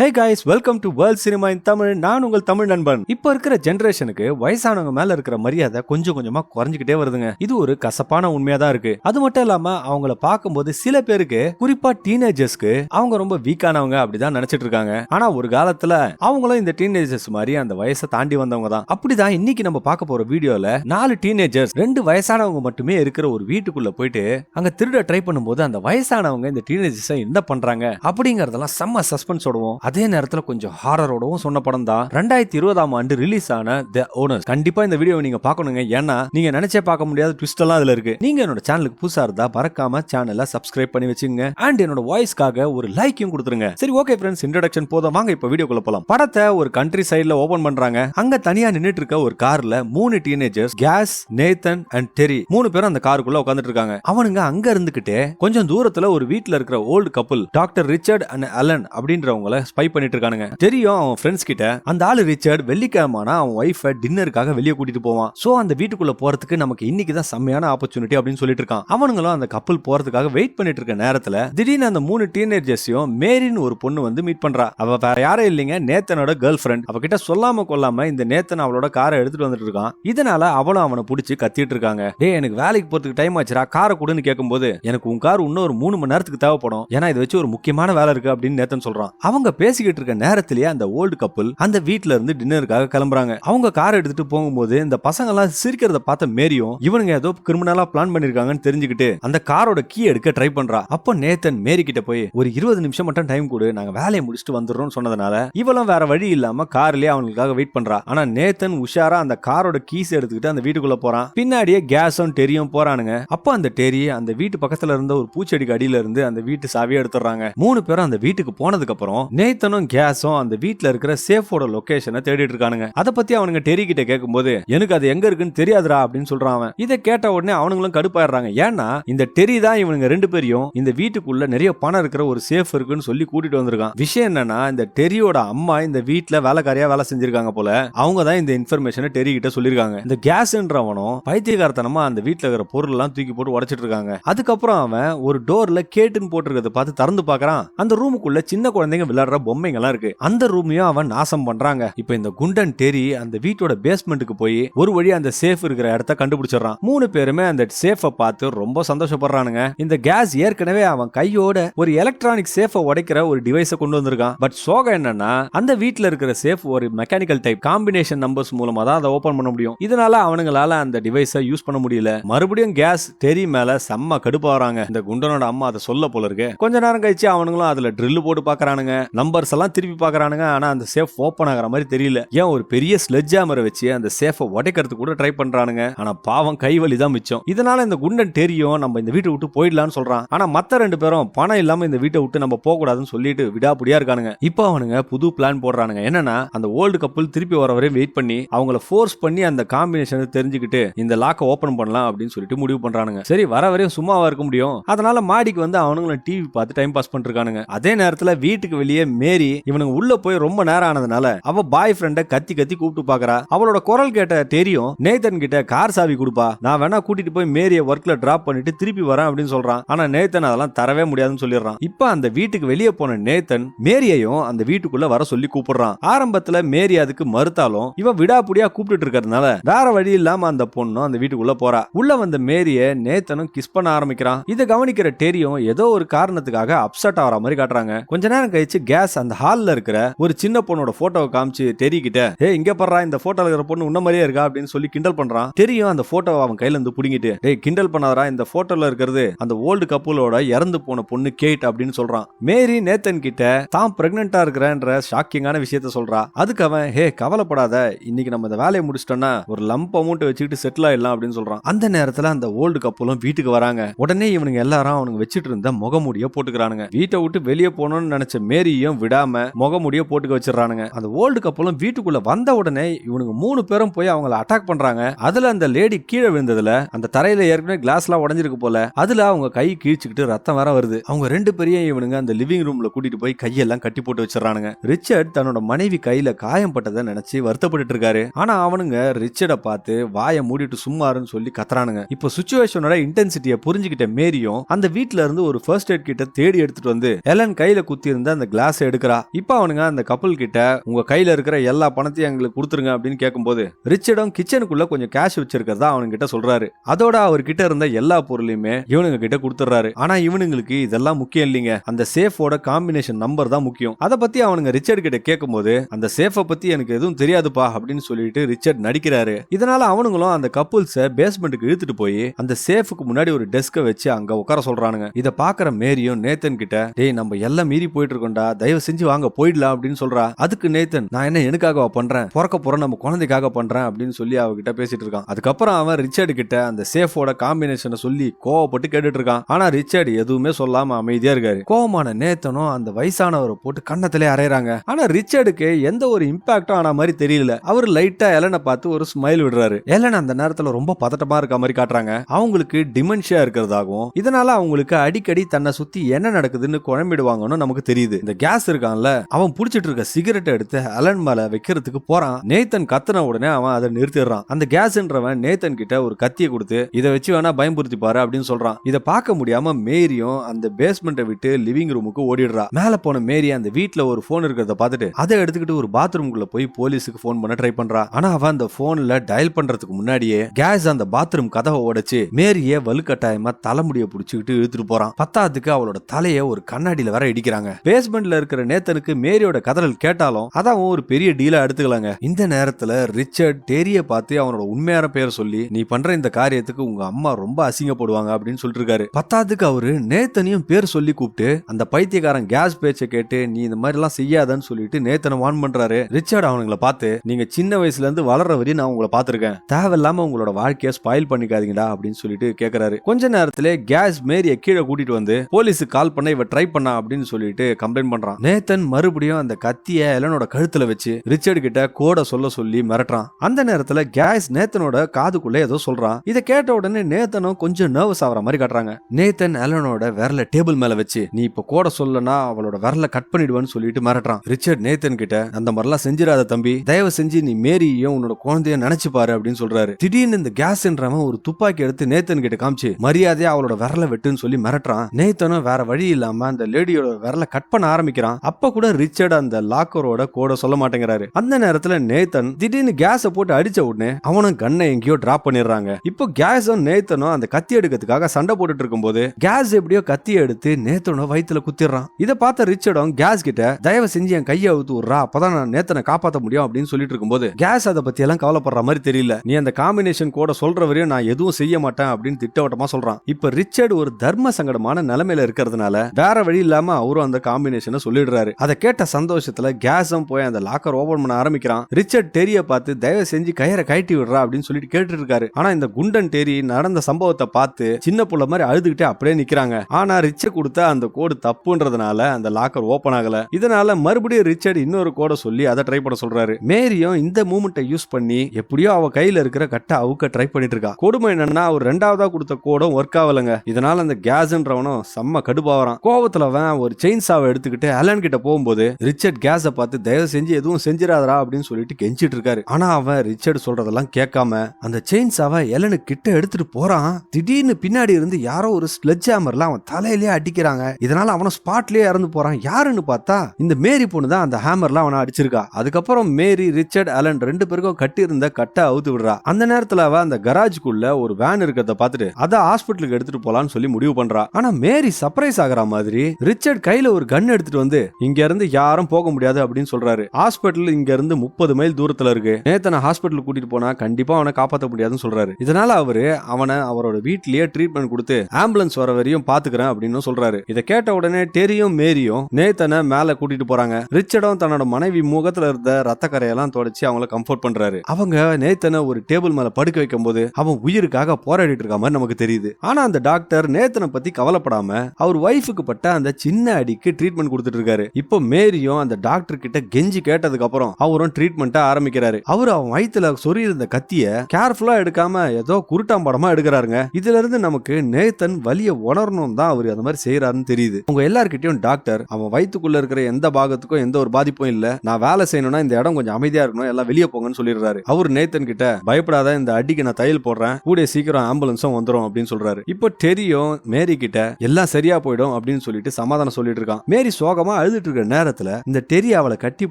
Hey guys welcome to world cinema in Tamil நான் உங்கள் தமிழ் நண்பன். இப்போ இருக்கிற ஜென்ரேஷனுக்கு வயசானவங்க மேல இருக்கிற மரியாதை கொஞ்சம் கொஞ்சமா குறைஞ்சிக்கிட்டே வருதுங்க. இது ஒரு கசப்பான உண்மையா தான் இருக்கு. அது மட்டும் இல்லாம அவங்கள பார்க்கும்போது சில பேருக்கு குறிப்பா டீனேஜர்ஸ்க்கு அவங்க ரொம்ப வீக்கானவங்க அப்படிதான் நினைச்சிட்டு இருக்காங்க. ஆனா ஒரு காலத்துல அவங்களும் இந்த டீனேஜர்ஸ் மாதிரி அந்த வயசை தாண்டி வந்தவங்க தான். அப்படிதான் இன்னைக்கு நம்ம பார்க்க போற வீடியோல நாலு டீனேஜர்ஸ் ரெண்டு வயசானவங்க மட்டுமே இருக்கிற ஒரு வீட்டுக்குள்ள போயிட்டு அங்க திருட ட்ரை பண்ணும்போது அந்த வயசானவங்க இந்த டீனேஜர்ஸை என்ன பண்றாங்க அப்படிங்கறதெல்லாம் செம்ம சஸ்பென்ஸ் ஓடுவோம். அதே நேரத்தில் கொஞ்சம் ஹாரரோடவும் சொன்ன படம் தான் ரெண்டாயிரத்தி இருபதாம் ஆண்டு ரிலீஸ் ஆன த ஓனர்ஸ் கண்டிப்பா இந்த வீடியோவை நீங்க பார்க்கணுங்க. ஏன்னா நீங்க நினைச்சே பார்க்க முடியாத ட்விஸ்ட் எல்லாம் அதுல இருக்கு. நீங்க என்னோட சேனலுக்கு புதுசா இருந்தா மறக்காம சேனலை சப்ஸ்கிரைப் பண்ணி வச்சுங்க அண்ட் என்னோட வாய்ஸ்க்காக ஒரு லைக்கையும் கொடுத்துருங்க. சரி ஓகே ஃப்ரெண்ட்ஸ் இன்ட்ரடக்ஷன் போதும். வாங்க இப்போ வீடியோக்குள்ள போலாம். படத்தை ஒரு கண்ட்ரி சைடில் ஓபன் பண்றாங்க. அங்க தனியா நின்னுட்டு இருக்க ஒரு கார்ல மூணு teenagers Cass Nathan and Terry மூணு பேரும் அந்த காருக்குள்ள உட்காந்துட்டு இருக்காங்க. அவனுங்க அங்க இருந்துகிட்டே கொஞ்சம் தூரத்துல ஒரு வீட்டில் இருக்கிற old couple doctor Richard and Allen அப்படின்றவங்கள spy பண்ணிட்டு இருக்கானுங்க தெரியும் அவன் ஃப்ரெண்ட்ஸ் கிட்ட. அந்த ஆளு ரிச்சர்ட் வெள்ளிக்கிழமானா அவன் ஒய்ஃபை டின்னருக்காக வெளியே கூட்டிட்டு போவான். சோ அந்த வீட்டுக்குள்ள போறதுக்கு நமக்கு இன்னைக்கு தான் செம்மையான ஆப்பர்ச்சுனிட்டி அப்படின்னு சொல்லிட்டு இருக்கான். அவனுங்களும் அந்த கப்பல் போறதுக்காக வெயிட் பண்ணிட்டு இருக்க நேரத்துல திடீர்னு அந்த மூணு டீனேஜர்ஸையும் மேரின்னு ஒரு பொண்ணு வந்து மீட் பண்றா. அவ வேற யாரும் இல்லைங்க நேத்தனோட கேர்ள் ஃப்ரெண்ட் அவகிட்ட சொல்லாம கொல்லாம இந்த நேத்தன் அவளோட காரை எடுத்துட்டு வந்துட்டு இருக்கான். இதனால அவளும் அவனை பிடிச்சி கத்திட்டு இருக்காங்க. டேய் எனக்கு வேலைக்கு போறதுக்கு டைம் ஆச்சுடா காரை கொடுன்னு கேட்கும்போது எனக்கு உன் கார் இன்னும் ஒரு மூணு மணி நேரத்துக்கு தேவைப்படும். ஏன்னா இதை வச்சு ஒரு முக்கியமான வேலை இருக்கு அப்படின்னு நேத்தன் சொல்றான். அவங்க பேசிக்கிட்டு இருக்க நேரத்திலேயே அந்த ஓல்டு கப்பல் அந்த வீட்டுல இருந்து டின்னருக்காக கிளம்புறாங்க. அவங்க கார் எடுத்துட்டு போகும்போது இந்த பசங்க எல்லாம் சிரிக்கிறத பார்த்த மேரியும் இவனுங்க ஏதோ கிரிமினலா பிளான் பண்ணிருக்காங்கன்னு தெரிஞ்சுக்கிட்டு அந்த காரோட கீ எடுக்க ட்ரை பண்றா. அப்போ நேத்தன் மேரி கிட்ட போய் ஒரு இருபது நிமிஷம் மட்டும் டைம் கொடு நாங்க வேலையை முடிச்சுட்டு வந்துடுறோம்னு சொன்னதுனால இவளும் வேற வழி இல்லாம கார்லயே அவங்களுக்காக வெயிட் பண்றா. ஆனா நேத்தன் உஷாரா அந்த காரோட கீஸ் எடுத்துக்கிட்டு அந்த வீட்டுக்குள்ள போறான். பின்னாடியே கேஸும் டெரியும் போறானுங்க. அப்போ அந்த டெரி அந்த வீட்டு பக்கத்துல இருந்த ஒரு பூச்செடிக்கு அடியில இருந்து அந்த வீட்டு சாவியை எடுத்துறாங்க மூணு பேரும் அந்த வீட்டுக்கு போனதுக்கு அப்புறம் நேத்தனும் கேஸும் அந்த வீட்டில் இருக்கிற சேஃபோட லொகேஷனை தேடிட்டு இருக்கானுங்க. அதை பத்தி அவனுங்க டெரி கிட்ட கேட்கும்போது எனக்கு அது எங்க இருக்குன்னு தெரியாதுடா அப்படின்னு சொல்றான் அவன். இதை கேட்ட உடனே அவனுங்களும் கடுப்பாயிடுறாங்க. ஏன்னா இந்த டெரி தான் இவனுங்க ரெண்டு பேரையும் இந்த வீட்டுக்குள்ள நிறைய பணம் இருக்கிற ஒரு சேஃப் இருக்குன்னு சொல்லி கூட்டிட்டு வந்திருக்கான். விஷயம் என்னன்னா இந்த டெரியோட அம்மா இந்த வீட்டுல வேலைக்காரியா வேலை செஞ்சிருக்காங்க போல அவங்க தான் இந்த இன்ஃபர்மேஷனை டெரி கிட்ட சொல்லிருக்காங்க. இந்த கேஸ்ன்றவனும் பைத்தியகாரத்தனமா அந்த வீட்டுல இருக்கிற பொருள் எல்லாம் தூக்கி போட்டு உடைச்சிட்டு இருக்காங்க. அதுக்கப்புறம் அவன் ஒரு டோர்ல கேட்டுன்னு போட்டிருக்கிறத பார்த்து திறந்து பார்க்கறான். அந்த ரூமுக்குள்ள சின்ன குழந்தைங்க விளையாடுற பொம்மைங்க இருக்கு. அந்த ரூமையும் அவன் நாசம் பண்றாங்க. இப்போ இந்த குண்டன் டெரி அந்த வீட்டோட பேஸ்மெண்ட்டுக்கு போய் ஒரு வழி அந்த சேஃப் இருக்கிற இடத்த கண்டுபிடிச்சிடறான். மூணு பேருமே அந்த சேஃபை பார்த்து ரொம்ப சந்தோஷப்படுறானுங்க. இந்த கேஸ் ஏற்கனவே அவன் கையோட ஒரு எலக்ட்ரானிக் சேஃபை உடைக்கிற ஒரு டிவைஸை கொண்டு வந்திருக்கான். பட் சோகம் என்னன்னா அந்த வீட்ல இருக்கிற சேஃப் ஒரு மெக்கானிக்கல் டைப் காம்பினேஷன் நம்பர்ஸ் மூலமா தான் அதை ஓபன் பண்ண முடியும். இதனால அவனுங்களால அந்த டிவைஸை யூஸ் பண்ண முடியல. மறுபடியும் கேஸ் தெரி மேல செம்ம கடுப்பாறாங்க இந்த குண்டனோட அம்மா அதை சொல்ல போல இருக்கு. கொஞ்ச நேரம் கழிச்சு அவனுங்களும் அதுல ட்ரில் போட்டு பாக்குறானுங்க நம்பர்ஸ் எல்லாம் திருப்பி பார்க்குறானுங்க. ஆனால் அந்த சேஃப் ஓப்பன் ஆகிற மாதிரி தெரியல. ஏன் ஒரு பெரிய ஸ்லெட் ஜாமரை வச்சு அந்த சேஃபை உடைக்கிறதுக்கு கூட ட்ரை பண்ணுறானுங்க ஆனால் பாவம் கைவலி தான் மிச்சம். இதனால இந்த குண்டன் தெரியும் நம்ம இந்த வீட்டை விட்டு போயிடலாம்னு சொல்கிறான் ஆனால் மற்ற ரெண்டு பேரும் பணம் இல்லாமல் இந்த வீட்டை விட்டு நம்ம போகக்கூடாதுன்னு சொல்லிட்டு விடாப்புடியா இருக்கானுங்க. இப்போ அவனுங்க புது பிளான் போடுறானுங்க. என்னன்னா அந்த ஓல்டு கப்பல் திருப்பி வர வரையும் வெயிட் பண்ணி அவங்கள ஃபோர்ஸ் பண்ணி அந்த காம்பினேஷனை தெரிஞ்சுக்கிட்டு இந்த லாக்கை ஓப்பன் பண்ணலாம் அப்படின்னு சொல்லிட்டு முடிவு பண்றானுங்க. சரி வர வரையும் சும்மாவா இருக்க முடியும். அதனால மாடிக்கு வந்து அவனுங்களும் டிவி பார்த்து டைம் பாஸ் பண்ணிருக்கானுங்க அதே நேரத்தில் வீட்டுக்கு வெளியே மேரி இவனுங்க உள்ள போய் ரொம்ப நேரம் ஆனதுனால அவ பாய் ஃப்ரெண்ட கத்தி கத்தி கூப்பிட்டு பாக்குறா. அவளோட குரல் கேட்ட தெரியும் நேத்தன் கிட்ட கார் சாவி கொடுப்பா. நான் வேணா கூட்டிட்டு போய் மேரிய ஒர்க்ல டிராப் பண்ணிட்டு திருப்பி வரேன் அப்படின்னு சொல்றான். ஆனா நேத்தன் அதெல்லாம் தரவே முடியாதுன்னு சொல்லிடுறான். இப்ப அந்த வீட்டுக்கு வெளியே போன நேத்தன் மேரியையும் அந்த வீட்டுக்குள்ள வர சொல்லி கூப்பிடுறான். ஆரம்பத்துல மேரி அதுக்கு மறுத்தாலும் இவன் விடாப்புடியா கூப்பிட்டு இருக்கிறதுனால வேற வழி இல்லாம அந்த பொண்ணும் அந்த வீட்டுக்குள்ள போறா. உள்ள வந்த மேரிய நேத்தனும் கிஸ் பண்ண ஆரம்பிக்கிறான். இதை கவனிக்கிற டெரியும் ஏதோ ஒரு காரணத்துக்காக அப்செட் ஆகிற மாதிரி காட்டுறாங்க. கொஞ்ச நேரம் கழிச்சு கேஸ் அந்த ஹால்ல இருக்கிற ஒரு சின்ன பொண்ணோட போட்டோவை காமிச்சு டெரி கிட்ட ஏ இங்க படுறா இந்த போட்டோல இருக்கிற பொண்ணு உன்ன மாதிரியே இருக்கா? அப்படின்னு சொல்லி கிண்டல் பண்றான். தெரியும் அந்த போட்டோவை அவன் கையில இருந்து புடிங்கிட்டு ஏய் கிண்டல் பண்ணாதரா இந்த போட்டோல இருக்கிறது அந்த ஓல்டு கப்பலோட இறந்து போன பொண்ணு கேட் அப்படின்னு சொல்றான். மேரி நேத்தன் கிட்ட தான் பிரெக்னெண்டா இருக்கிறன்ற ஷாக்கிங்கான விஷயத்த சொல்றா. அதுக்கு அவன் ஹே கவலைப்படாத இன்னைக்கு நம்ம இந்த வேலையை முடிச்சிட்டோம்னா ஒரு லம்ப் அமௌண்ட் வச்சுக்கிட்டு செட்டில் ஆயிடலாம் அப்படின்னு சொல்றான். அந்த நேரத்துல அந்த ஓல்டு கப்பலும் வீட்டுக்கு வராங்க. உடனே இவனுங்க எல்லாரும் அவனுங்க வச்சுட்டு இருந்த முகமூடிய போட்டுக்கிறானுங்க. வீட்டை விட்டு வெளியே போகணும்னு நினைச்ச மேரியும் விடாம முகமூடிய போட்டுக்க வச்சிடறானுங்க. அந்த ஓல்டு கப்பலும் வீட்டுக்குள்ள வந்த உடனே இவனுங்க மூணு பேரும் போய் அவங்கள அட்டாக் பண்றாங்க. அதுல அந்த லேடி கீழே விழுந்ததுல அந்த தரையில ஏற்கனவே கிளாஸ் எல்லாம் உடஞ்சிருக்கு போல அதுல அவங்க கை கீழ்ச்சிக்கிட்டு ரத்தம் வேற வருது. அவங்க ரெண்டு பேரையும் இவனுங்க அந்த லிவிங் ரூம்ல கூட்டிட்டு போய் கையெல்லாம் கட்டி போட்டு வச்சிடறானுங்க. ரிச்சர்ட் தன்னோட மனைவி கையில காயம் பட்டதை நினைச்சு வருத்தப்பட்டு இருக்காரு. ஆனா அவனுங்க ரிச்சர்ட பார்த்து வாயை மூடிட்டு சும்மாருன்னு சொல்லி கத்துறானுங்க. இப்போ சுச்சுவேஷனோட இன்டென்சிட்டியை புரிஞ்சுக்கிட்ட மேரியும் அந்த வீட்டுல இருந்து ஒரு ஃபர்ஸ்ட் எய்ட் கிட்ட தேடி எடுத்துட்டு வந்து எலன் கையில குத்தி இருந்த அந்த கிளாஸ் கேஸ் எடுக்கிறா. இப்ப அவனுங்க அந்த கப்பல் கிட்ட உங்க கையில இருக்கிற எல்லா பணத்தையும் எங்களுக்கு கொடுத்துருங்க அப்படின்னு கேட்கும்போது ரிச்சர்டும் கிச்சனுக்குள்ள கொஞ்சம் கேஷ் வச்சிருக்கிறதா அவனுங்கிட்ட சொல்றாரு. அதோட அவர்கிட்ட இருந்த எல்லா பொருளையுமே இவனுங்க கிட்ட கொடுத்துறாரு ஆனா இவனுங்களுக்கு இதெல்லாம் முக்கியம் இல்லைங்க. அந்த சேஃபோட காம்பினேஷன் நம்பர் தான் முக்கியம். அதை பத்தி அவனுங்க ரிச்சர்ட் கிட்ட கேட்கும்போது அந்த சேஃபை பத்தி எனக்கு எதுவும் தெரியாதுப்பா அப்படின்னு சொல்லிட்டு ரிச்சர்ட் நடிக்கிறாரு. இதனால அவனுங்களும் அந்த கப்புல்ஸ பேஸ்மெண்ட்டுக்கு இழுத்துட்டு போய் அந்த சேஃபுக்கு முன்னாடி ஒரு டெஸ்க வச்சு அங்க உட்கார சொல்றானுங்க. இதை பாக்குற மேரியும் நேத்தன் கிட்ட டேய் நம்ம எல்லாம் மீறி போயிட்டு இருக்கோம்டா. தயவு செஞ்சு வாங்க போயிடலாம் அப்படின்னு சொல்றா. அதுக்கு நேத்தன் நான் என்ன எனக்காக பண்றேன்? பிறக்க போற நம்ம குழந்தைக்காக பண்றேன் அப்படின்னு சொல்லி அவகிட்ட பேசிட்டு இருக்கான். அதுக்கப்புறம் அவன் ரிச்சர்டு கிட்ட அந்த சேஃபோட காம்பினேஷனை சொல்லி கோவப்பட்டு கேட்டுட்டு இருக்கான். ஆனா ரிச்சர்டு எதுவுமே சொல்லாம அமைதியா இருக்காரு. கோவமான நேத்தனும் அந்த வயசானவரை போட்டு கன்னத்திலே அரைறாங்க ஆனா ரிச்சர்டுக்கு எந்த ஒரு இம்பாக்டும் ஆன மாதிரி தெரியல. அவர் லைட்டா எலனை பார்த்து ஒரு ஸ்மைல் விடுறாரு. எலன் அந்த நேரத்துல ரொம்ப பதட்டமா இருக்க மாதிரி காட்டுறாங்க. அவங்களுக்கு டிமென்ஷியா இருக்கிறதாகவும் இதனால அவங்களுக்கு அடிக்கடி தன்னை சுத்தி என்ன நடக்குதுன்னு குழம்பிடுவாங்கன்னு நமக்கு தெரியுது. இந்த கேஸ் இருக்கான்ல அவன் புடிச்சிட்டு இருக்க சிகரெட் எடுத்து அலன் மேல வைக்கிறதுக்கு போறான். நேத்தன் கத்துன உடனே அவன் அதை நிறுத்திடுறான். அந்த கேஸ்ன்றவன் நேத்தன் கிட்ட ஒரு கத்திய கொடுத்து இதை வச்சு வேணா பயன்படுத்தி பாரு அப்படின்னு சொல்றான். இதை பார்க்க முடியாம மேரியும் அந்த பேஸ்மெண்ட்டை விட்டு லிவிங் ரூமுக்கு ஓடிடுறா. மேல போன மேரி அந்த வீட்டுல ஒரு போன் இருக்கிறத பார்த்துட்டு அதை எடுத்துக்கிட்டு ஒரு பாத்ரூம்குள்ள போய் போலீஸுக்கு போன் பண்ண ட்ரை பண்றா. ஆனா அவன் அந்த போன்ல டயல் பண்றதுக்கு முன்னாடியே கேஸ் அந்த பாத்ரூம் கதவை உடைச்சு மேரிய வலுக்கட்டாயமா தலைமுடிய புடிச்சுக்கிட்டு இழுத்துட்டு போறான். பத்தாத்துக்கு அவளோட தலைய ஒரு கண்ணாடியில வர இடிக்கிறாங்க. பேஸ்மெண்ட்ல இருக்கிற நேத்தனுக்கு மேரியோட கதறல் கேட்டாலும் அதான் அவன் ஒரு பெரிய டீலா எடுத்துக்கலாங்க. இந்த நேரத்துல ரிச்சர்ட் டேரிய பார்த்து அவனோட உண்மையான பேர் சொல்லி நீ பண்ற இந்த காரியத்துக்கு உங்க அம்மா ரொம்ப அசிங்கப்படுவாங்க அப்படின்னு சொல்லிட்டு இருக்காரு பத்தாவதுக்கு அவரு நேத்தனையும் பேர் சொல்லி கூப்பிட்டு அந்த பைத்தியக்காரன் கேஸ் பேச்சை கேட்டு நீ இந்த மாதிரி எல்லாம் செய்யாதன்னு சொல்லிட்டு நேத்தனை வான் பண்றாரு. ரிச்சர்ட் அவனுங்களை பார்த்து நீங்க சின்ன வயசுல இருந்து வளர்ற வரையும் நான் உங்களை பார்த்திருக்கேன். தேவையில்லாம உங்களோட வாழ்க்கையை ஸ்பாயில் பண்ணிக்காதீங்கடா அப்படின்னு சொல்லிட்டு கேக்குறாரு. கொஞ்ச நேரத்துல கேஸ் மேரிய கீழே கூட்டிட்டு வந்து போலீஸுக்கு கால் பண்ண இவ ட்ரை பண்ணா அப்படின்னு சொல்லிட்டு கம்ப்ளைண்ட் பண்றான். நேத்தன் மறுபடியும் அந்த கத்திய எலனோட கழுத்துல வச்சு ரிச்சர்டு கிட்ட கோட சொல்ல சொல்லி மிரட்டுறான். அந்த நேரத்துல கேஸ் நேத்தனோட காதுக்குள்ள ஏதோ சொல்றான். இதை கேட்ட உடனே நேத்தனும் கொஞ்சம் நர்வஸ் ஆகுற மாதிரி காட்டுறாங்க. நேத்தன் எலனோட விரல டேபிள் மேல வச்சு நீ இப்ப கோட சொல்லனா அவளோட விரல கட் பண்ணிடுவான்னு சொல்லிட்டு மிரட்டுறான். ரிச்சர்ட் நேத்தன் கிட்ட அந்த மாதிரிலாம் செஞ்சிடாத தம்பி. தயவு செஞ்சு நீ மேரியையும் உன்னோட குழந்தைய நினைச்சு பாரு அப்படின்னு சொல்றாரு. திடீர்னு இந்த கேஸ்ன்றவன் ஒரு துப்பாக்கி எடுத்து நேத்தன் கிட்ட காமிச்சு மரியாதையா அவளோட விரல வெட்டுன்னு சொல்லி மிரட்டுறான். நேத்தனும் வேற வழி இல்லாம அந்த லேடியோட விரல கட் பண்ண ஆரம்பிக்கிறான். அப்ப கூட ரிச்சர்ட் அந்த லாக்கரோட கோட சொல்ல மாட்டேங்கிறாரு. அந்த நேரத்துல நேத்தன் திடீர்னு கேஸ போட்டு அடிச்ச உடனே அவனும் கண்ணை எங்கேயோ டிராப் பண்ணிடுறாங்க. இப்போ கேஸும் நேத்தனும் அந்த கத்தி எடுக்கிறதுக்காக சண்டை போட்டுட்டு இருக்கும்போது கேஸ் எப்படியோ கத்தி எடுத்து நேத்தனோட வயித்துல குத்திடுறான். இதை பார்த்த ரிச்சர்டும் கேஸ் கிட்ட தயவு செஞ்சு என் கையை அவுத்து விடுறா அப்பதான் நான் நேத்தனை காப்பாத்த முடியும் அப்படின்னு சொல்லிட்டு இருக்கும்போது கேஸ் அதை பத்தி எல்லாம் கவலைப்படுற மாதிரி தெரியல. நீ அந்த காம்பினேஷன் கூட சொல்ற வரையும் நான் எதுவும் செய்ய மாட்டேன் அப்படின்னு திட்டவட்டமா சொல்றான். இப்ப ரிச்சர்ட் ஒரு தர்ம சங்கடமான நிலைமையில இருக்கிறதுனால வேற வழி இல்லாம அவரும் அந்த காம்பினேஷனை சொல்லி சொல்லிடுறாரு. அதை கேட்ட சந்தோஷத்துல கேஸும் போய் அந்த லாக்கர் ஓபன் பண்ண ஆரம்பிக்கிறான். ரிச்சர்ட் டெரிய பார்த்து தயவு செஞ்சு கயிறை கழட்டி விடுறா அப்படின்னு சொல்லிட்டு கேட்டு இருக்காரு ஆனா இந்த குண்டன் டெரி நடந்த சம்பவத்தை பார்த்து சின்ன புள்ள மாதிரி அழுதுகிட்டே அப்படியே நிக்கிறாங்க. ஆனா ரிச்சர்ட் கொடுத்த அந்த கோடு தப்புன்றதுனால அந்த லாக்கர் ஓபன் ஆகல. இதனால மறுபடியும் ரிச்சர்ட் இன்னொரு கோடை சொல்லி அதை ட்ரை பண்ண சொல்றாரு. மேரியும் இந்த மூமெண்ட்டை யூஸ் பண்ணி எப்படியோ அவ கையில இருக்கிற கட்டை அவுக்க ட்ரை பண்ணிட்டு இருக்கா. கொடுமை என்னன்னா அவர் ரெண்டாவதா கொடுத்த கோடும் ஒர்க் ஆகலங்க. இதனால அந்த கேஸ்ன்றவனும் செம்ம கடுப்பாவறான். கோவத்துல அவன் ஒரு செயின் சாவை எடுத்துக்கிட்டு அலன் கிட்ட போகும்போது ரிச்சர்ட் கேஸ பார்த்து தயவு செஞ்சு எதுவும் செஞ்சிடாதரா அப்படின்னு சொல்லிட்டு கெஞ்சிட்டு இருக்காரு. ஆனா அவன் ரிச்சர்ட் சொல்றதெல்லாம் கேட்காம அந்த செயின் சாவை எலனு கிட்ட எடுத்துட்டு போறான். திடீர்னு பின்னாடி இருந்து யாரோ ஒரு ஸ்லெட்ஜ் ஹேமர்ல அவன் தலையிலேயே அடிக்கிறாங்க. இதனால அவன ஸ்பாட்லயே இறந்து போறான். யாருன்னு பார்த்தா இந்த மேரி பொண்ணு தான் அந்த ஹேமர்ல அவனை அடிச்சிருக்கா. அதுக்கப்புறம் மேரி ரிச்சர்ட் அலன் ரெண்டு பேருக்கும் கட்டி இருந்த கட்டை அவுத்து விடுறா. அந்த நேரத்துல அவ அந்த கராஜுக்குள்ள ஒரு வேன் இருக்கிறத பார்த்துட்டு அதை ஹாஸ்பிட்டலுக்கு எடுத்துட்டு போலான்னு சொல்லி முடிவு பண்றா. ஆனா மேரி சர்ப்ரைஸ் ஆகுற மாதிரி ரிச்சர்ட் கையில ஒரு கன் எடுத்துட்டு வந்து இங்க இருந்து யாரும் போக முடியாது அப்படின்னு சொல்றாரு. ஹாஸ்பிட்டல் இங்க இருந்து முப்பது மைல் தூரத்துல இருக்கு. நேத்தனை ஹாஸ்பிட்டல் கூட்டிட்டு போனா கண்டிப்பா அவனை காப்பாத்த முடியாதுன்னு சொல்றாரு. இதனால அவரு அவனை அவரோட வீட்லயே ட்ரீட்மெண்ட் கொடுத்து ஆம்புலன்ஸ் வர வரையும் பாத்துக்கிறேன் அப்படின்னு சொல்றாரு. இதை கேட்ட உடனே டெரியும் மேரியும் நேத்தனை மேல கூட்டிட்டு போறாங்க. ரிச்சர்டும் தன்னோட மனைவி முகத்துல இருந்த ரத்த கரையெல்லாம் தொடச்சு அவங்கள கம்ஃபர்ட் பண்றாரு. அவங்க நேத்தனை ஒரு டேபிள் மேல படுக்க வைக்கும் போது அவன் உயிருக்காக போராடிட்டு இருக்க மாதிரி நமக்கு தெரியுது. ஆனா அந்த டாக்டர் நேத்தனை பத்தி கவலைப்படாம அவர் ஒய்ஃபுக்கு பட்ட அந்த சின்ன அடிக்கு ட்ரீட்மெண்ட் கொடுத்துட்டு இருக்காரு. இப்போ மேரியும் அந்த டாக்டர் கிட்ட கெஞ்சி கேட்டதுக்கு அப்புறம் அவரும் ட்ரீட்மெண்ட்டை ஆரம்பிக்கிறாரு. அவர் அவன் வயித்துல சொறி இருந்த கத்திய கேர்ஃபுல்லா எடுக்காம ஏதோ குருட்டாம்படமா எடுக்கிறாருங்க. இதுல இருந்து நமக்கு நேத்தன் வலிய உணரணும் தான் அவர் அந்த மாதிரி செய்யறாருன்னு தெரியுது. உங்க எல்லார்கிட்டயும் டாக்டர் அவன் வயிற்றுக்குள்ள இருக்கிற எந்த பாகத்துக்கும் எந்த ஒரு பாதிப்பும் இல்ல. நான் வேலை செய்யணும்னா இந்த இடம் கொஞ்சம் அமைதியா இருக்கணும் எல்லாம் வெளியே போங்கன்னு சொல்லிடுறாரு. அவர் நேத்தன் கிட்ட பயப்படாத இந்த அடிக்கு நான் தையல் போடுறேன். கூடிய சீக்கிரம் ஆம்புலன்ஸும் வந்துரும் அப்படின்னு சொல்றாரு. இப்போ டெரியும் மேரி கிட்ட எல்லாம் சரியா போயிடும் அப்படின்னு சொல்லிட்டு சமாதானம் சொல்லிட்டு இருக்கான். மேரி சோகமா அவன் அழுதுட்டு இருக்கிற நேரத்துல இந்த டெரி அவளை கட்டி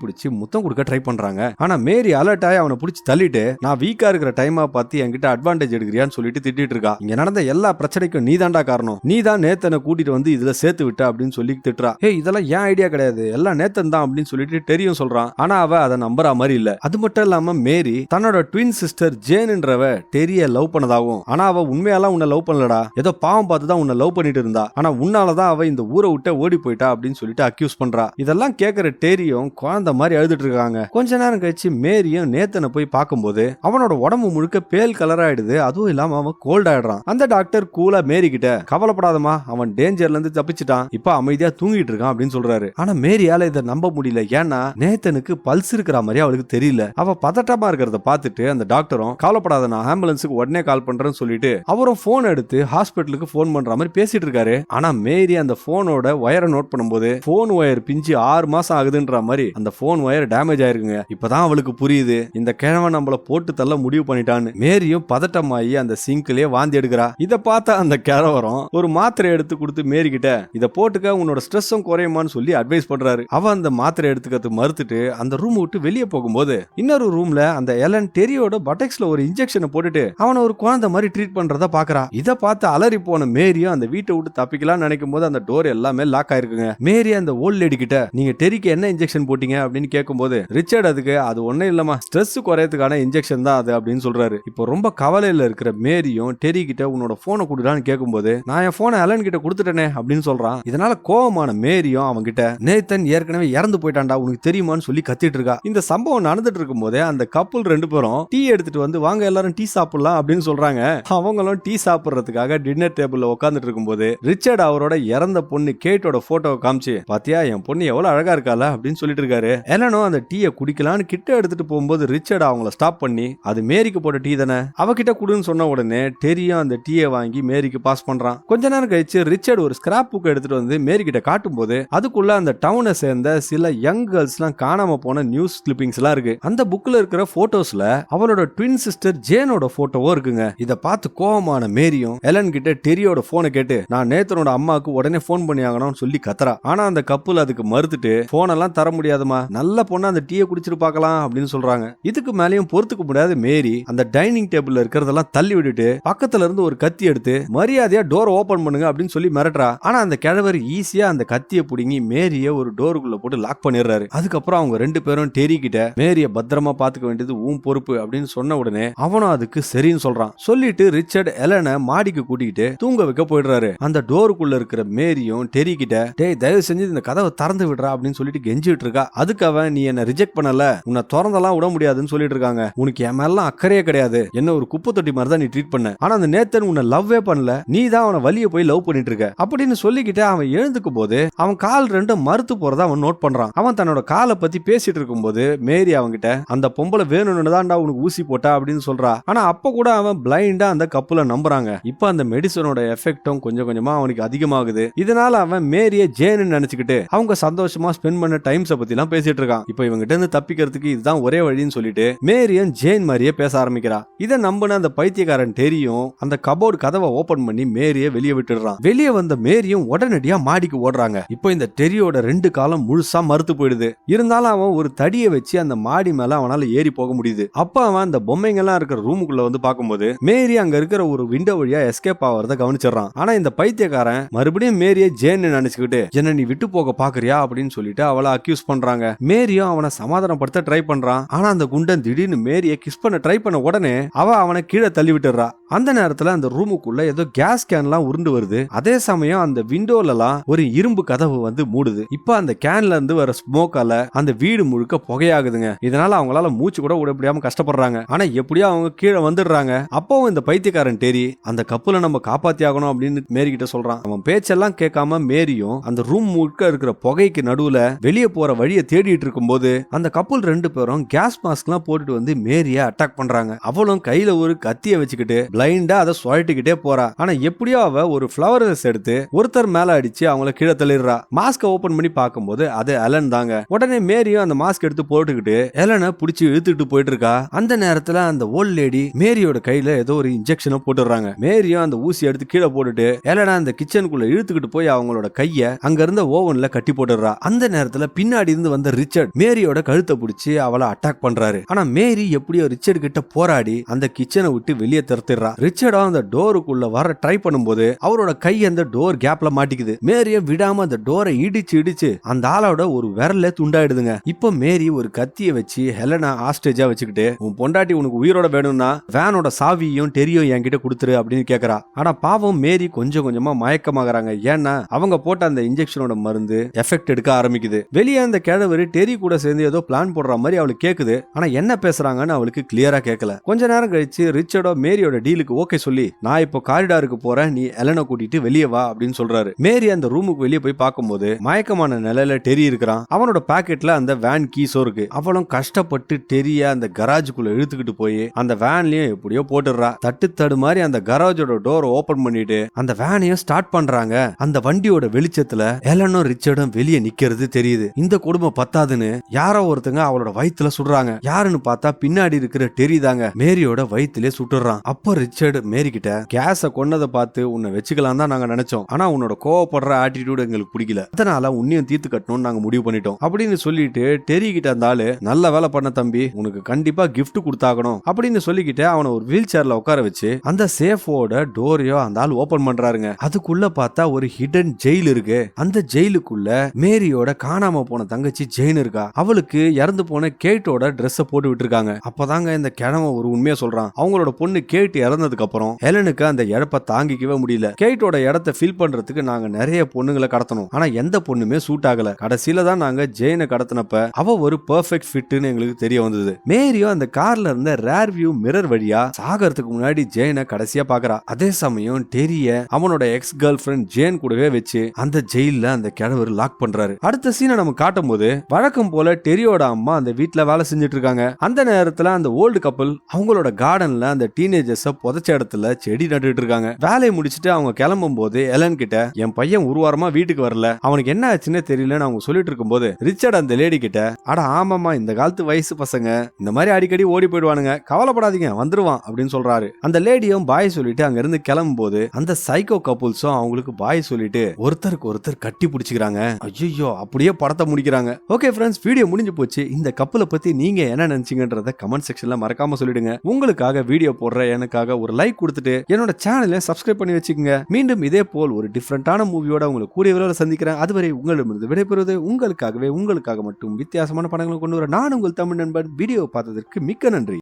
பிடிச்சி முத்தம் கொடுக்க ட்ரை பண்றாங்க. ஆனா மேரி அலர்ட் ஆகி அவனை பிடிச்சி தள்ளிட்டு நான் வீக்கா இருக்கிற டைமா பார்த்து என்கிட்ட அட்வான்டேஜ் எடுக்கிறியான்னு சொல்லிட்டு திட்டிட்டு இருக்கா. இங்க நடந்த எல்லா பிரச்சனைக்கும் நீ தாண்டா காரணம். நீ தான் நேத்தனை கூட்டிட்டு வந்து இதுல சேர்த்து விட்ட அப்படின்னு சொல்லி திட்டுறா. ஏய் இதெல்லாம் ஏன் ஐடியா கிடையாது? எல்லாம் நேத்தன் தான் அப்படின்னு சொல்லிட்டு டெரியும் சொல்றான். ஆனா அவ அதை நம்புற மாதிரி இல்ல. அது மட்டும் இல்லாம மேரி தன்னோட ட்வின் சிஸ்டர் ஜேன்ன்றவ டெரிய லவ் பண்ணதாகவும் ஆனா அவ உண்மையாலாம் உன்னை லவ் பண்ணலடா. ஏதோ பாவம் பார்த்து தான் உன்னை லவ் பண்ணிட்டு இருந்தா. ஆனா உன்னாலதான் அவ இந்த ஊரை விட்டு ஓடி போயிட்டா அப்படின்னு சொல்லிட்டு அக்யூஸ் பண்றா. இதெல்லாம் கேக்குற டேரியும் குழந்தை மாதிரி அழுதுட்டு இருக்காங்க. கொஞ்ச நேரம் கழிச்சு மேரியும் நேத்தனை போய் பார்க்கும்போது அவனோட உடம்பு முழுக்க பேல் கலர் ஆயிடுது. அதுவும் இல்லாம அவன் கோல்ட் ஆயிடுறான். அந்த டாக்டர் கூலா மேரி கிட்ட கவலைப்படாதமா அவன் டேஞ்சர்ல இருந்து தப்பிச்சிட்டான். இப்ப அமைதியா தூங்கிட்டு இருக்கான் அப்படின்னு சொல்றாரு. ஆனா மேரியால இதை நம்ப முடியல. ஏன்னா நேத்தனுக்கு பல்ஸ் இருக்கிற மாதிரி அவளுக்கு தெரியல. அவ பதட்டமா இருக்கிறத பார்த்துட்டு அந்த டாக்டரும் கவலைப்படாத நான் ஆம்புலன்ஸுக்கு உடனே கால் பண்றேன்னு சொல்லிட்டு அவரும் போன் எடுத்து ஹாஸ்பிட்டலுக்கு போன் பண்ற மாதிரி பேசிட்டு இருக்காரு. ஆனா மேரி அந்த போனோட ஒயரை நோட் பண்ணும்போது போன் ஒயர் பிஞ்சு ஆறு மாசம் ஆகுதுன்ற மாதிரி அந்த போன் ஒயர் டேமேஜ் ஆயிருக்குங்க. இப்பதான் அவளுக்கு புரியுது. இந்த கிழவன் நம்மள போட்டு தள்ள முடிவு பண்ணிட்டான்னு மேரியும் பதட்டமாயி அந்த சிங்க்லயே வாந்தி எடுக்கிறா. இத பார்த்த அந்த கிழவரம் ஒரு மாத்திரை எடுத்து கொடுத்து மேரி கிட்ட இத போட்டுக்க உன்னோட ஸ்ட்ரெஸ்ஸும் குறையுமான்னு சொல்லி அட்வைஸ் பண்றாரு. அவ அந்த மாத்திரை எடுத்துக்கிறது மறுத்துட்டு அந்த ரூம் விட்டு வெளியே போகும்போது இன்னொரு ரூம்ல அந்த எலன் டெரியோட பட்டெக்ஸ்ல ஒரு இன்ஜெக்ஷனை போட்டுட்டு அவனை ஒரு குழந்தை மாதிரி ட்ரீட் பண்றத பாக்குறா. இத பார்த்து அலறி போன மேரியும் அந்த வீட்டை விட்டு தப்பிக்கலாம்னு நினைக்கும் போது அந்த டோர் எல்லாமே லாக் ஆயிருக்குங்க. மேரி அந்த ஓல்ட் லேடி கிட்ட நீங்க டெரிக்கு என்ன இன்ஜெக்ஷன் போட்டீங்க? அப்படின்னு கேட்கும்போது ரிச்சர்ட் அதுக்கு அது ஒன்னும் இல்லமா ஸ்ட்ரெஸ் குறையறதுக்கான இன்ஜெக்ஷன் தான் அது அப்படின்னு சொல்றாரு. இப்போ ரொம்ப கவலையில இருக்கிற மேரியும் டெரி கிட்ட உன்னோட போனை கொடுடான்னு கேட்கும்போது நான் என் போனை அலன் கிட்ட கொடுத்துட்டேனே அப்படின்னு சொல்றான். இதனால கோவமான மேரியும் அவங்க கிட்ட நேத்தன் ஏற்கனவே இறந்து போயிட்டான்டா உனக்கு தெரியுமான்னு சொல்லி கத்திட்டு இருக்கா. இந்த சம்பவம் நடந்துட்டு இருக்கும் போதே அந்த கப்புள் ரெண்டு பேரும் டீ எடுத்துட்டு வந்து வாங்க எல்லாரும் டீ சாப்பிடலாம் அப்படின்னு சொல்றாங்க. அவங்களும் டீ சாப்பிடுறதுக்காக டின்னர் டேபிள்ல உட்காந்துட்டு இருக்கும்போது ரிச்சர்ட் அவரோட இறந்த பொண்ணு கேட்டோட போட்டோவை காமிச்சு பாத்தியா என் பொண்ணு எவ்வளவு அழகா இருக்காள அப்படின்னு சொல்லிட்டு இருக்காரு. என்னனோ அந்த டீயை குடிக்கலான்னு கிட்ட எடுத்துட்டு போகும்போது ரிச்சர்ட் அவங்கள ஸ்டாப் பண்ணி அது மேரிக்கு போட்ட டீ தானே? அவகிட்ட குடுன்னு சொன்ன உடனே டெரியும் அந்த டீயை வாங்கி மேரிக்கு பாஸ் பண்றான். கொஞ்ச நேரம் கழிச்சு ரிச்சர்ட் ஒரு ஸ்கிராப் புக் எடுத்துட்டு வந்து மேரி கிட்ட காட்டும் போது அதுக்குள்ள அந்த டவுனை சேர்ந்த சில யங் கேர்ள்ஸ் எல்லாம் காணாம போன நியூஸ் கிளிப்பிங்ஸ் எல்லாம் இருக்கு. அந்த புக்ல இருக்கிற போட்டோஸ்ல அவளோட ட்வின் சிஸ்டர் ஜேனோட போட்டோவோ இருக்குங்க. இத பார்த்து கோவமான மேரியும் எலன் கிட்ட டெரியோட போனை கேட்டு நான் நேத்தனோட அம்மாவுக்கு உடனே போன் பண்ணி ஆகணும்னு சொல்லி கத்துறா. ஆனா அந்த கப் கப்புல் அதுக்கு மறுத்துட்டு போனெல்லாம் தர முடியாதுமா. நல்ல பொண்ணு அந்த டீயை குடிச்சிட்டு பார்க்கலாம் அப்படின்னு சொல்றாங்க. இதுக்கு மேலயும் பொறுத்துக்க முடியாத மேரி அந்த டைனிங் டேபிள்ல இருக்கிறதெல்லாம் தள்ளி விட்டுட்டு பக்கத்துல இருந்து ஒரு கத்தி எடுத்து மரியாதையா டோர் ஓபன் பண்ணுங்க அப்படின்னு சொல்லி மிரட்டுறா. ஆனா அந்த கிழவர் ஈஸியா அந்த கத்தியை பிடுங்கி மேரிய ஒரு டோருக்குள்ள போட்டு லாக் பண்ணிடுறாரு. அதுக்கப்புறம் அவங்க ரெண்டு பேரும் டெரி கிட்ட மேரிய பத்திரமா பாத்துக்க வேண்டியது உன் பொறுப்பு அப்படின்னு சொன்ன உடனே அவனும் அதுக்கு சரின்னு சொல்றான். சொல்லிட்டு ரிச்சர்ட் எலனை மாடிக்கு கூட்டிக்கிட்டு தூங்க வைக்க போயிடுறாரு. அந்த டோருக்குள்ள இருக்கிற மேரியும் டெரி கிட்ட டேய் தயவு செஞ்சு இந்த கதவை திறந்து விடுறா அப்படின்னு சொல்லிட்டு கெஞ்சிட்டு இருக்கா. அதுக்கு அவன் நீ என்ன ரிஜெக்ட் பண்ணல. உன்னை திறந்தெல்லாம் விட முடியாதுன்னு சொல்லிட்டு இருக்காங்க. உனக்கு என் மேலாம் அக்கறையே கிடையாது. என்ன ஒரு குப்பை தொட்டி மாதிரி தான் நீ ட்ரீட் பண்ண. ஆனா அந்த நேத்தன் உன்னை லவ்வே பண்ணல. நீ தான் அவனை வழிய போய் லவ் பண்ணிட்டு இருக்க. அப்படின்னு சொல்லிக்கிட்டு அவன் எழுந்துக்கும் போது அவன் கால் ரெண்டும் மறுத்து போறதா அவன் நோட் பண்றான். அவன் தன்னோட காலை பத்தி பேசிட்டு இருக்கும்போது மேரி அவன்கிட்ட அந்த பொம்பளை வேணும்னு தான்டா உனக்கு ஊசி போட்டா? அப்படின்னு சொல்றா. ஆனா அப்ப கூட அவன் பிளைண்டா அந்த கப்புல நம்புறாங்க. இப்ப அந்த மெடிசனோட எஃபெக்டும் கொஞ்சம் கொஞ்சமா அவனுக்கு அதிகமாகுது. இதனால அவன் மேரிய ஜேன்னு நினைச்சுக்கிட்டு அவங்க சந்தோஷமா ஸ்பெண்ட் பண்ண டைம்ஸை பத்தி எல்லாம் பேசிட்டு இருக்கான். இப்ப இவங்கிட்ட இருந்து தப்பிக்கிறதுக்கு இதுதான் ஒரே வழின்னு சொல்லிட்டு மேரியன் ஜெயின் மாதிரியே பேச ஆரம்பிக்கிறா. இதை நம்பின அந்த பைத்தியக்காரன் தெரியும் அந்த கபோர்டு கதவை ஓபன் பண்ணி மேரிய வெளியே விட்டுடுறான். வெளியே வந்த மேரியும் உடனடியா மாடிக்கு ஓடுறாங்க. இப்போ இந்த டெரியோட ரெண்டு காலம் முழுசா மறுத்து போயிடுது. இருந்தாலும் அவன் ஒரு தடியை வச்சு அந்த மாடி மேல அவனால ஏறி போக முடியுது. அப்ப அவன் அந்த பொம்மைங்கெல்லாம் இருக்கிற ரூமுக்குள்ள வந்து பார்க்கும்போது மேரி அங்க இருக்கிற ஒரு விண்டோ வழியா எஸ்கேப் ஆகிறத கவனிச்சிடறான். ஆனா இந்த பைத்தியக்காரன் மறுபடியும் மேரிய ஜேன்னு நினைச்சுக்கிட்டு என்ன நீ விட்டு போக பாக்குறியா அப்படின்னு சொல்லிட்டு அவளை அக்யூஸ் பண்றாங்க. மேரியும் அவனை சமாதானப்படுத்த ட்ரை பண்றான். ஆனா அந்த குண்டன் திடீர்னு மேரிய கிஸ் பண்ண ட்ரை பண்ண உடனே அவ அவனை கீழே தள்ளி விட்டுறா அந்த நேரத்துல அந்த ரூமுக்குள்ள ஏதோ கேஸ் கேன்லாம் உருண்டு வருது. அதே சமயம் அந்த விண்டோல எல்லாம் ஒரு இரும்பு கதவு வந்து மூடுது. இப்ப அந்த கேன்ல இருந்து வர ஸ்மோக்கால அந்த வீடு முழுக்க புகையாகுதுங்க. இதனால அவங்களால மூச்சு கூட விட முடியாம கஷ்டப்படுறாங்க. ஆனா எப்படியோ அவங்க கீழே வந்துடுறாங்க. அப்பவும் இந்த பைத்தியக்காரன் டெரி அந்த கப்புல நம்ம காப்பாத்தி ஆகணும் அப்படின்னு மேரி கிட்ட சொல்றான். அவன் பேச்செல்லாம் கேட்காம மேரியும் அந்த ரூம் முழுக்க இருக்கிற புகைக்கு நடுவுல வெளியே போற வழியை தேடிட்டு இருக்கும்போது அந்த கப்பல் ரெண்டு பேரும் கேஸ் மாஸ்க் எல்லாம் போட்டுட்டு வந்து மேரிய அட்டாக் பண்றாங்க. அவளும் கையில ஒரு கத்திய வச்சுக்கிட்டு பிளைண்டா அதை சுழட்டிக்கிட்டே போறா. ஆனா எப்படியோ அவ ஒரு ஃபிளவர்ஸ் எடுத்து ஒருத்தர் மேல அடிச்சு அவங்கள கீழே தள்ளிடுறா. மாஸ்க ஓபன் பண்ணி பார்க்கும்போது அது அலன் தாங்க. உடனே மேரியும் அந்த மாஸ்க் எடுத்து போட்டுக்கிட்டு எலனை பிடிச்சி இழுத்துட்டு போயிட்டு இருக்கா. அந்த நேரத்துல அந்த ஓல்ட் லேடி மேரியோட கையில ஏதோ ஒரு இன்ஜெக்ஷனை போட்டுடுறாங்க. மேரியும் அந்த ஊசி எடுத்து கீழே போட்டுட்டு எலனா அந்த கிச்சனுக்குள்ள இழுத்துக்கிட்டு போய் அவங்களோட கைய அங்க இருந்த ஓவன்ல கட்டி போட்டுடுறா. அந்த நேரத்துல பின்னாடி இருந்து வந்த ரிச்சர்ட் மேரியோட கழுத்தை பிடிச்சி அவளை அட்டாக் பண்றாரு. ஆனா மேரி எப்படியோ ரிச்சர்ட் கிட்ட போராடி அந்த கிச்சனை விட்டு வெளியே திறத்திடுறா. ரிச்சர்டா அந்த டோருக்குள்ள வர ட்ரை பண்ணும்போது அவரோட கை அந்த டோர் கேப்ல மாட்டிக்குது. மேரிய விடாம அந்த டோரை இடிச்சு இடிச்சு அந்த ஆளோட ஒரு விரல்ல துண்டாயிடுதுங்க. இப்ப மேரி ஒரு கத்திய வச்சு ஹெலனா ஆஸ்டேஜா வச்சுக்கிட்டு உன் பொண்டாட்டி உனக்கு உயிரோட வேணும்னா வேனோட சாவியும் டெரியும் என்கிட்ட கொடுத்துரு அப்படின்னு கேக்குறா. ஆனா பாவம் மேரி கொஞ்சம் கொஞ்சமா மயக்கமாகறாங்க. ஏன்னா அவங்க போட்ட அந்த இன்ஜெக்ஷனோட மருந்து எஃபெக்ட் எடுக்க ஆரம்பிக்குது. வெளியே அந்த கிழவர் டெரி கூட சேர்ந்து ஏதோ பிளான் போடுற மாதிரி அவளுக்கு கேக்குது. ஆனா என்ன பேசுறாங்கன்னு அவளுக்கு கிளியரா கேட்கல கொஞ்ச நேரம் கழிச்சு ரிச்சர்டோ மேரியோட டீலுக்கு ஓகே சொல்லி நான் இப்போ காரிடாருக்கு போறேன் நீ எலனை கூட்டிட்டு வெளியே வா அப்படின்னு சொல்றாரு. மேரி அந்த ரூமுக்கு வெளியே போய் பார்க்கும்போது மயக்கமான நிலையில டெரி இருக்கிறான். அவனோட பாக்கெட்ல அந்த வேன் கீஸோ இருக்கு. அவளும் கஷ்டப்பட்டு டெரிய அந்த கராஜுக்குள்ள இழுத்துக்கிட்டு போய் அந்த வேன்லயும் எப்படியோ போட்டுடுறா. தட்டு தடு மாதிரி அந்த கராஜோட டோர் ஓபன் பண்ணிட்டு அந்த வேனையும் ஸ்டார்ட் பண்றாங்க. அந்த வண்டியோட வெளிச்சத்துல எலனும் ரிச்சர்டும் வெளியே நிக்கிறது தெரியுது. இந்த குடும்பம் பத்தாதுன்னு யாரோ ஒருத்தங்க அவளோட வயித்துல சுடுறாங்க. யாருன்னு பார்த்தா பின்னாடி இருக்கிற டெரி தாங்க மேரியோட வயிற்றுல சுட்டுறான். அப்ப ரிச்சர்டு மேரி கிட்ட கேஸ கொன்னதை பார்த்து உன்னை வச்சுக்கலாம் தான் நாங்க நினைச்சோம். ஆனா உன்னோட கோவப்படுற ஆட்டிடியூட் எங்களுக்கு பிடிக்கல. அதனால உன்னையும் தீர்த்து கட்டணும்னு நாங்க முடிவு பண்ணிட்டோம். அப்படின்னு சொல்லிட்டு டெரி கிட்ட இருந்தாலு நல்ல வேலை பண்ண தம்பி உனக்கு கண்டிப்பா கிஃப்ட் கொடுத்தாகணும். அப்படின்னு சொல்லிக்கிட்டு அவனை ஒரு வீல் சேர்ல உட்கார வச்சு அந்த சேஃபோட டோரையோ அந்த ஆள் ஓபன் பண்றாருங்க. அதுக்குள்ள பார்த்தா ஒரு ஹிடன் ஜெயில் இருக்கு. அந்த ஜெயிலுக்குள்ள மேரியோட காணாம போன தங்கச்சி ஜெயின் இருக்கா? அவளுக்கு இறந்து போன கேட்டோட ட்ரெஸ்ஸை போட்டு விட்டுருக்காங்க. அப்பதாங்க இந்த கிழமை ஒரு உண்மையா சொல்றான். அவங்களோட பொண்ணு கேட் இறந்ததுக்கு அப்புறம் ஹெலனுக்கு அந்த இழப்பை தாங்கிக்கவே முடியல. கேட்டோட இடத்த ஃபில் பண்றதுக்கு நாங்க நிறைய பொண்ணுங்களை கடத்தணும். ஆனா எந்த பொண்ணுமே சூட் ஆகல. கடைசியில தான் நாங்க ஜெயினை கடத்தினப்ப அவ ஒரு பெர்ஃபெக்ட் ஃபிட்னு எங்களுக்கு தெரிய வந்தது. மேரியோ அந்த கார்ல இருந்த ரேர் வியூ மிரர் வழியா சாகறதுக்கு முன்னாடி ஜெயினை கடைசியா பாக்குறா. அதே சமயம் டெரிய அவனோட எக்ஸ் கேர்ள் ஃபிரெண்ட் ஜேன் கூடவே வச்சு அந்த ஜெயில்ல அந்த அவர் லாக் பண்றாரு. அடுத்த சீனை நம்ம காட்டும் போது வழக்கம் போல டெரியோட அம்மா அந்த வீட்டுல வேலை செஞ்சுட்டு இருக்காங்க அந்த நேரத்துல அந்த ஓல்டு கப்பல் அவங்களோட கார்டன்ல அந்த டீனேஜர்ஸ புதைச்ச இடத்துல செடி நட்டுட்டு இருக்காங்க வேலையை முடிச்சிட்டு அவங்க கிளம்பும் போது எலன் கிட்ட என் பையன் ஒரு வாரமா வீட்டுக்கு வரல. அவனுக்கு என்ன ஆச்சுன்னே தெரியலன்னு அவங்க சொல்லிட்டு இருக்கும்போது ரிச்சர்ட் அந்த லேடி கிட்ட அட ஆமாமா இந்த காலத்து வயசு பசங்க. இந்த மாதிரி அடிக்கடி ஓடி போயிடுவானுங்க. கவலைப்படாதீங்க வந்துருவான் அப்படின்னு சொல்றாரு. அந்த லேடியும் பாய் சொல்லிட்டு அங்க இருந்து கிளம்பும் போது அந்த சைக்கோ கப்புள்ஸும் அவங்களுக்கு பாய் சொல்லிட்டு ஒருத்தருக்கு ஒருத்தர் கட்டி பிடிச்சிக்கிறாங்க. ஐயோ அப்படியே படத்தை முடிக்கிறாங்க. ஓகே ஃப்ரெண்ட்ஸ் வீடியோ முடிஞ்சு போச்சு. இந்த கப்பலை பத்தி நீங்க என்ன நினைச்சீங்கன்றத கமெண்ட் செக்ஷன்ல மறக்காம சொல்லிடுங்க. உங்களுக்காக வீடியோ போடுற எனக்காக ஒரு லைக் கொடுத்துட்டு என்னோட சேனலை சப்ஸ்கிரைப் பண்ணி வச்சுக்கோங்க. மீண்டும் இதே போல் ஒரு டிஃப்ரெண்டான மூவியோட உங்களை கூடிய விரைவில் சந்திக்கிறேன். அதுவரை உங்களிடமிருந்து விடைபெறுவது உங்களுக்காகவே உங்களுக்காக மட்டும் வித்தியாசமான படங்களை கொண்டு வர நான் உங்கள் தமிழ் நண்பன். வீடியோ பார்த்ததற்கு மிக்க நன்றி.